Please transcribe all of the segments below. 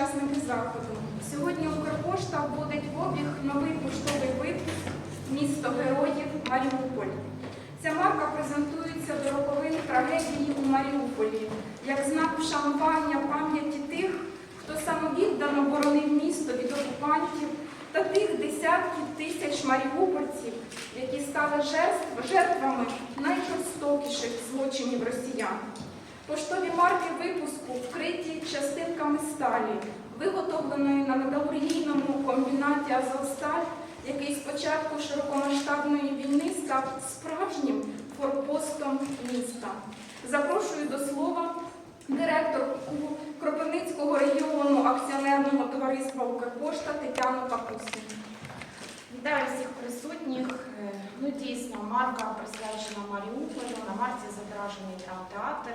учасники заходу. Сьогодні Укрпошта вводить в обіг новий поштовий випуск місто героїв Маріуполь. Ця марка презентується до роковин трагедії у Маріуполі як знак вшанування пам'яті тих, хто самовіддано боронив місто від окупантів та тих десятків тисяч маріупольців, які стали жертвами найжорстокіших злочинів росіян. Поштові марки випуску вкриті частинками сталі, виготовленої на металургійному комбінаті Азовсталь, який з початку широкомасштабної війни став справжнім форпостом міста. Запрошую до слова директорку Кропивницького регіону акціонерного товариства Укрпошта Тетяну Пакусину. Вітаю всіх присутніх. Е, Ну, дійсно, марка присвячена Маріуполю. На марці зображений драмтеатр,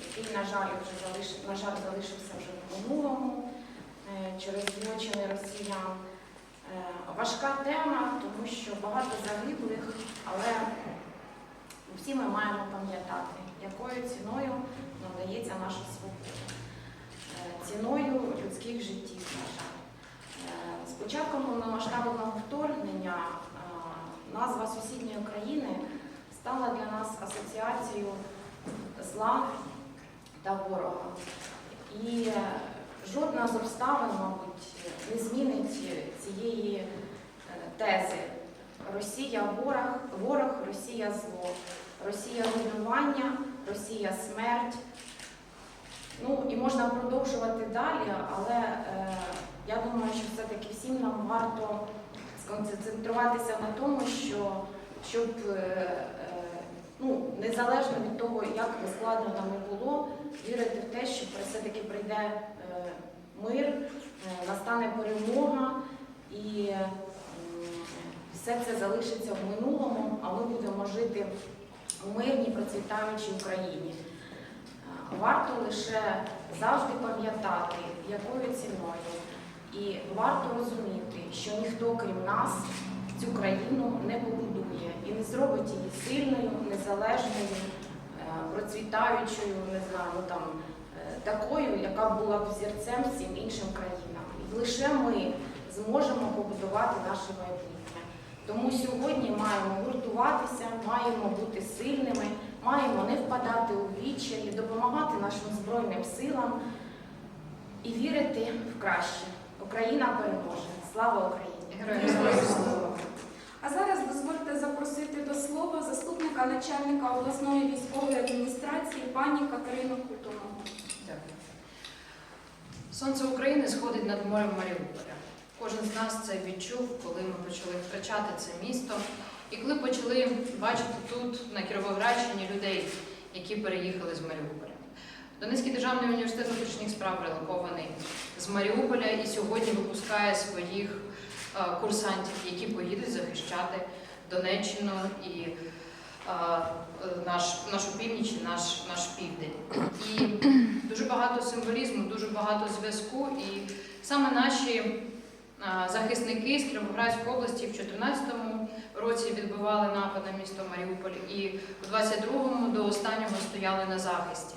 який, на жаль, вже залишив, на жаль, залишився вже в минулому е, через злочини росіян. Е, Важка тема, тому що багато загиблих, але всі ми маємо пам'ятати, якою ціною нам дається наша свобода. Е, Ціною людських життів, на жаль. З початком повномасштабного вторгнення назва сусідньої країни стала для нас асоціацією зла та ворога. І е, жодна з обставин, мабуть, не змінить цієї е, тези. Росія ворог, ворог, Росія зло, Росія руйнування, Росія смерть. Ну і можна продовжувати далі, але е, я думаю, що все-таки всім нам варто сконцентруватися на тому, що щоб е, е, ну, незалежно від того, як би складно нам було, вірити в те, що все-таки прийде е, мир, е, настане перемога і все це залишиться в минулому, а ми будемо жити у мирній процвітаючій Україні. Е, Варто лише завжди пам'ятати, якою ціною, і варто розуміти, що ніхто крім нас цю країну не побудує і не зробить її сильною, незалежною, е, процвітаючою, не знаю, ну, там, е, такою, яка була б взірцем всім іншим країнам. І лише ми зможемо побудувати наше майбутнє. Тому сьогодні маємо гуртуватися, маємо бути сильними, маємо не впадати у відчаї, допомагати нашим Збройним силам і вірити в краще. Україна переможе. Слава Україні! Героям слава! А зараз дозвольте запросити до слова начальника обласної військової адміністрації пані Катерину Кутунову. Дякую. Сонце України сходить над морем Маріуполя. Кожен з нас це відчув, коли ми почали втрачати це місто, і коли почали бачити тут, на Кіровоградщині, людей, які переїхали з Маріуполя. Донецький державний університет внутрішніх справ релокований з Маріуполя і сьогодні випускає своїх е, курсантів, які поїдуть захищати Донеччину і наш, нашу північ і наш, наш південь. І дуже багато символізму, дуже багато зв'язку. І саме наші захисники з Кіровоградської області в 2014 році відбивали напад на місто Маріуполь, і у 22-му до останнього стояли на захисті.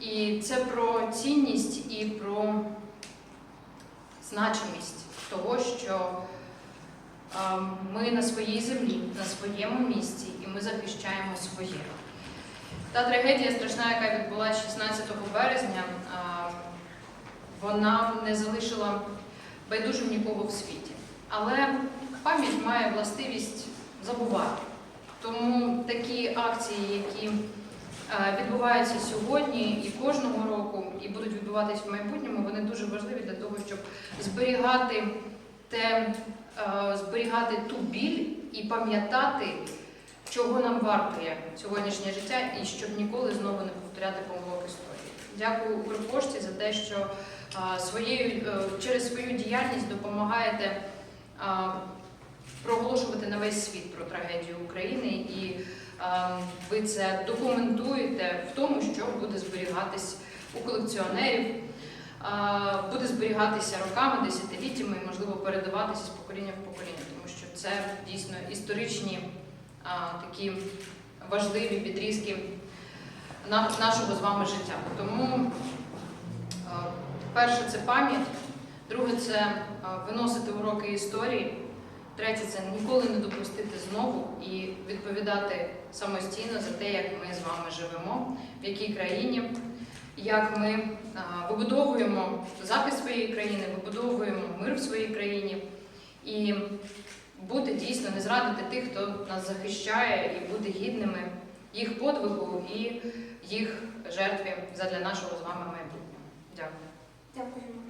І це про цінність і про значимість того, що ми на своїй землі, на своєму місці, і ми захищаємо своє. Та трагедія страшна, яка відбулася 16 березня, вона не залишила байдужим нікого в світі. Але пам'ять має властивість забувати. Тому такі акції, які е, відбуваються сьогодні і кожного року, і будуть відбуватись в майбутньому, вони дуже важливі для того, щоб зберігати те, зберігати ту біль і пам'ятати, чого нам вартує сьогоднішнє життя, і щоб ніколи знову не повторяти помилок історії. Дякую Укрпошті за те, що своєю е, через свою діяльність допомагаєте проголошувати на весь світ про трагедію України, і ви це документуєте в тому, що буде зберігатись у колекціонерів, буде зберігатися роками, десятиліттями і можливо передаватися з покоління в покоління, тому що це дійсно історичні такі важливі відрізки на- нашого з вами життя. Тому перше це пам'ять, друге це виносити уроки історії, третє це ніколи не допустити знову і відповідати самостійно за те, як ми з вами живемо, в якій країні, як ми е, вибудовуємо захист своєї країни, вибудовуємо мир в своїй країні і бути дійсно не зрадити тих, хто нас захищає, і бути гідними їх подвигу і їх жертві задля нашого з вами майбутнього. Дякую. Дякуємо.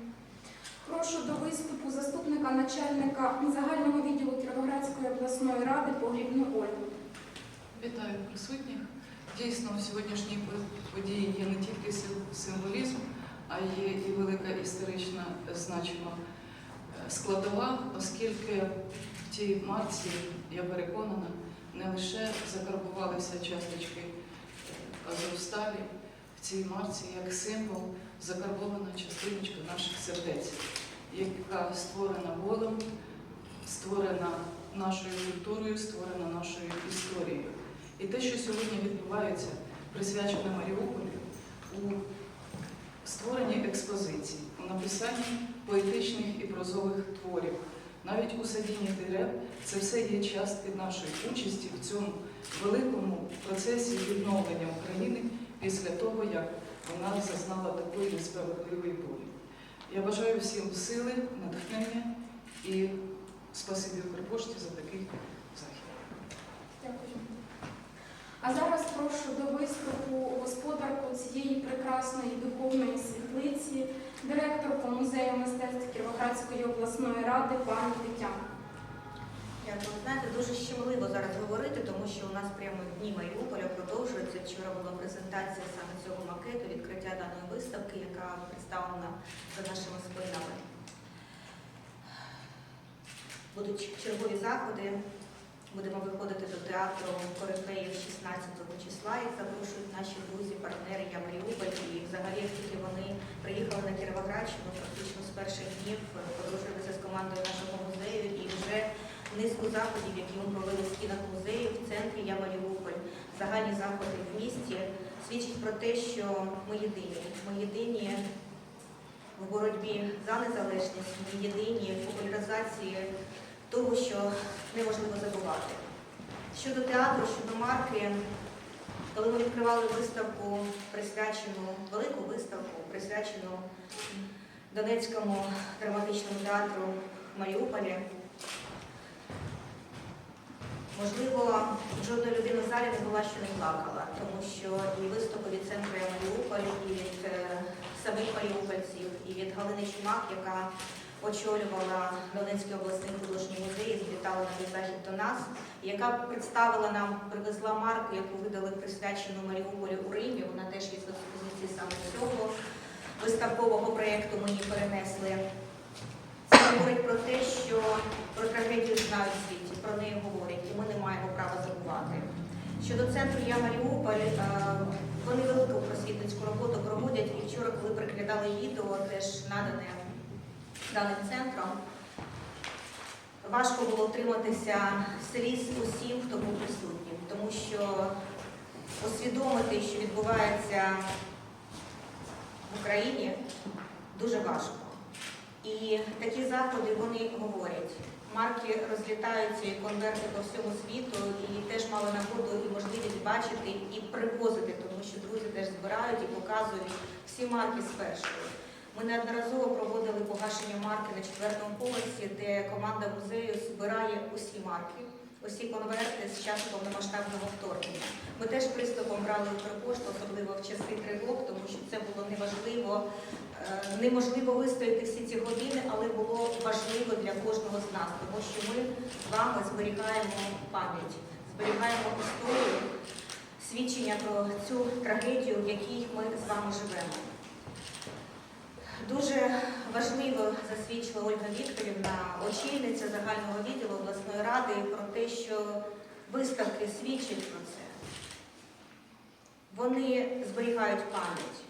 Прошу до виступу заступника начальника загального відділу Кіровоградської обласної ради Погрібну Ольгу. Вітаю присутніх. Дійсно, в сьогоднішній події є не тільки сим- символізм, а є і велика історична значима е, складова, оскільки в тій марці, я переконана, не лише закарбувалися часточки е, Азовсталі, в цій марці як символ закарбована частиночка наших сердець, яка створена болем, створена нашою культурою, створена нашою історією. І те, що сьогодні відбувається, присвячене Маріуполю у створенні експозицій, у написанні поетичних і прозових творів, навіть у садінні дерев, це все є частки нашої участі в цьому великому процесі відновлення України після того, як вона зазнала такої несправедливої болі. Я бажаю всім сили, натхнення і спасибі Укрпошті за такий захід. Дякую. А зараз прошу до виступу господарку цієї прекрасної духовної світлиці, директорку музею мистецтв Кіровоградської обласної ради пані Тетяну. Дякую. Знаєте, дуже щемливо зараз говорити, тому що у нас прямо в дні Маріуполя продовжується. Вчора була презентація саме цього макету, відкриття даної виставки, яка представлена за нашими спинами. Будуть чергові заходи. Будемо виходити до театру Корифеїв 16 числа. Їх запрошують наші друзі, партнери Я Маріуполь. І взагалі, тільки вони приїхали на Кіровоградщину, фактично з перших днів подружилися з командою нашого музею і вже низку заходів, які ми провели в стінах музею в центрі Я Маріуполь, загальні заходи в місті, свідчить про те, що ми єдині. Ми єдині в боротьбі за незалежність, ми єдині в популяризації того, що неможливо забувати. Щодо театру, щодо марки, коли ми відкривали виставку, присвячену, велику виставку, присвячену Донецькому драматичному театру в Маріуполі, Можливо, жодна людина в залі не була, що не плакала, тому що і виступи від центру «Я Маріуполь, і від е, самих маріупольців, і від Галини Чумак, яка очолювала Донецький обласний художній музей, і завітала на захід до нас, яка представила нам, привезла марку, яку видали присвячену Маріуполю у Римі. Вона теж є з експозиції саме цього виставкового проєкту її перенесли. Це говорить про те, що про трагедію знають в світі, про неї говорять, і ми не маємо права забувати. Щодо центру Я Маріуполь, е, вони велику просвітницьку роботу проводять, і вчора, коли приглядали відео, теж надане даним центром, важко було втриматися сліз усім, хто був присутнім, тому що усвідомити, що відбувається в Україні, дуже важко. І такі заходи вони говорять. Марки розлітаються і конверти по всьому світу, і теж мали нагоду і можливість бачити і привозити, тому що друзі теж збирають і показують всі марки з першої. Ми неодноразово проводили погашення марки на четвертому поверсі, де команда музею збирає усі марки, усі конверти з часу повномасштабного вторгнення. Ми теж приступом брали Укрпошту, особливо в часи тривог, тому що це було неважливо, е, неможливо вистояти всі ці години, але було важливо для кожного з нас, тому що ми з вами зберігаємо пам'ять, зберігаємо історію, свідчення про цю трагедію, в якій ми з вами живемо. Дуже важливо засвідчила Ольга Вікторівна, очільниця загального відділу обласної ради, про те, що виставки свідчать про це. Вони зберігають пам'ять.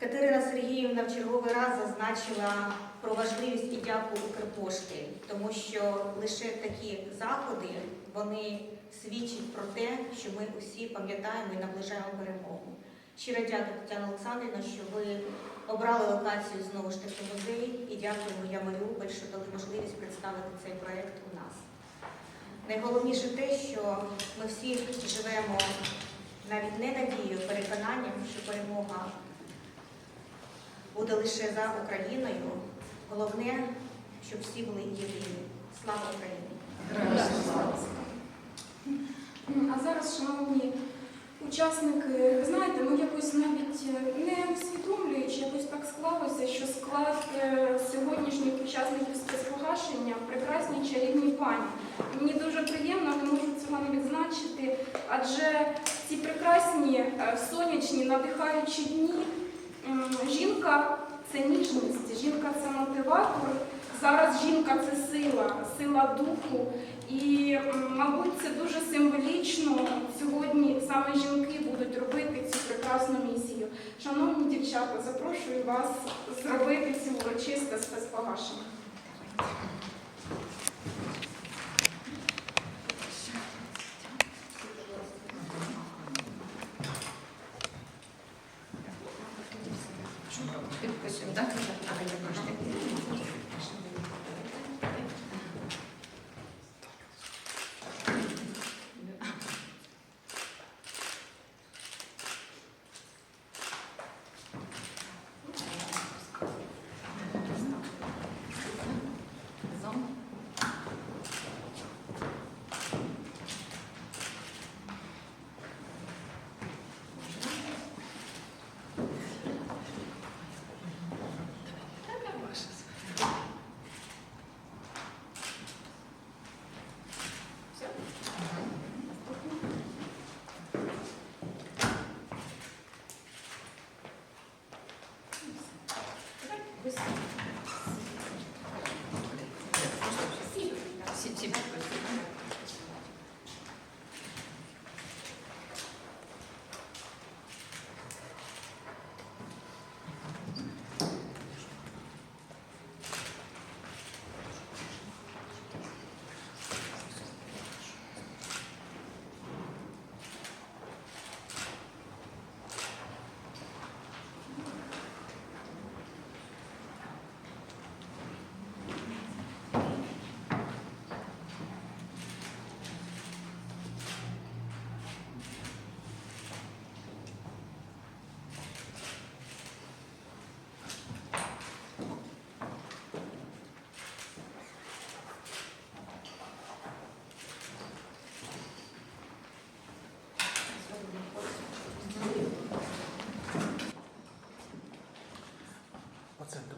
Катерина Сергіївна в черговий раз зазначила про важливість і дяку Укрпошти, тому що лише такі заходи вони свідчать про те, що ми усі пам'ятаємо і наближаємо перемогу. Щиро дякую, Тетяна Олександрівна, що ви обрали локацію знову ж таки музей і дякуємо я Маріуполь, що дали можливість представити цей проєкт у нас. Найголовніше те, що ми всі живемо навіть не надією, переконанням, що перемога буде лише за Україною. Головне, щоб всі були єдині. Слава Україні! А зараз, шановні учасники, знаєте, ми якось навіть е, не усвідомлюючи, якось так склалося, що склад е, сьогоднішніх учасників спецпогашення прекрасні чарівні пані. Мені дуже приємно, не можу цього не відзначити, адже ці прекрасні е, сонячні надихаючі дні жінка це ніжність, жінка це мотиватор. Зараз жінка це сила, сила духу. І, мабуть, це дуже символічно. Сьогодні саме жінки будуть робити цю прекрасну місію. Шановні дівчата, запрошую вас зробити цю урочисте спецпогашення.